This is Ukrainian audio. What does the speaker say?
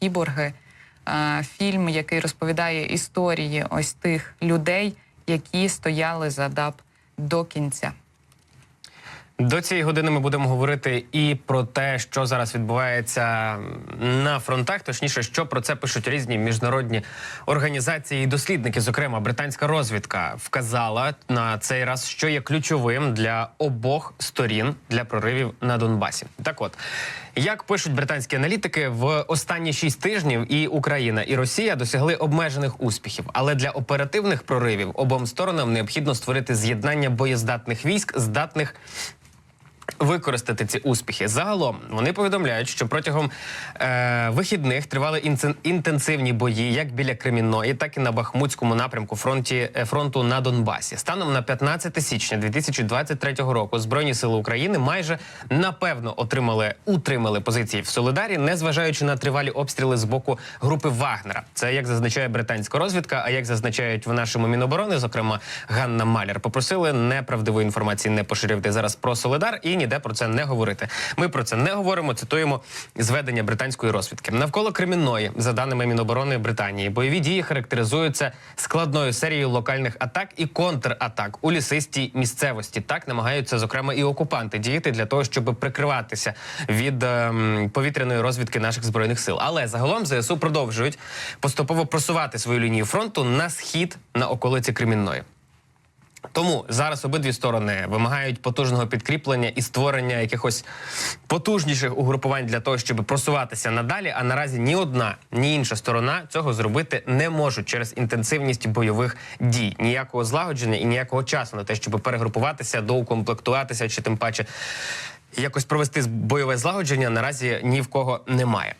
Кіборги. Е, Фільм, який розповідає історії ось тих людей, які стояли за ДАБ до кінця. До цієї години ми будемо говорити і про те, що зараз відбувається на фронтах, точніше, що про це пишуть різні міжнародні організації і дослідники. Зокрема, британська розвідка вказала на цей раз, що є ключовим для обох сторін для проривів на Донбасі. Так, от як пишуть британські аналітики, в останні шість тижнів і Україна, і Росія досягли обмежених успіхів. Але для оперативних проривів обом сторонам необхідно створити з'єднання боєздатних військ, здатних використати ці успіхи. Загалом вони повідомляють, що протягом е, вихідних тривали інцен- інтенсивні бої як біля Кремінної, так і на Бахмутському напрямку фронті е, фронту на Донбасі. Станом на 15 січня 2023 року Збройні сили України майже напевно отримали утримали позиції в Солидарі, незважаючи на тривалі обстріли з боку групи Вагнера. Це як зазначає британська розвідка. А як зазначають в нашому міноборони, зокрема Ганна Маляр, попросили неправдивої інформації не поширювати зараз про Солидар і ніде про це не говорити. Ми про це не говоримо. Цитуємо зведення британської розвідки. Навколо Кремінної, за даними Міноборони Британії, бойові дії характеризуються складною серією локальних атак і контратак у лісистій місцевості. Так намагаються зокрема і окупанти діяти для того, щоб прикриватися від ем, повітряної розвідки наших збройних сил. Але загалом ЗСУ продовжують поступово просувати свою лінію фронту на схід на околиці Кремінної. Тому зараз обидві сторони вимагають потужного підкріплення і створення якихось потужніших угрупувань для того, щоб просуватися надалі. А наразі ні одна, ні інша сторона цього зробити не можуть через інтенсивність бойових дій. Ніякого злагодження і ніякого часу на те, щоб перегрупуватися, доукомплектуватися чи тим паче якось провести бойове злагодження наразі ні в кого немає.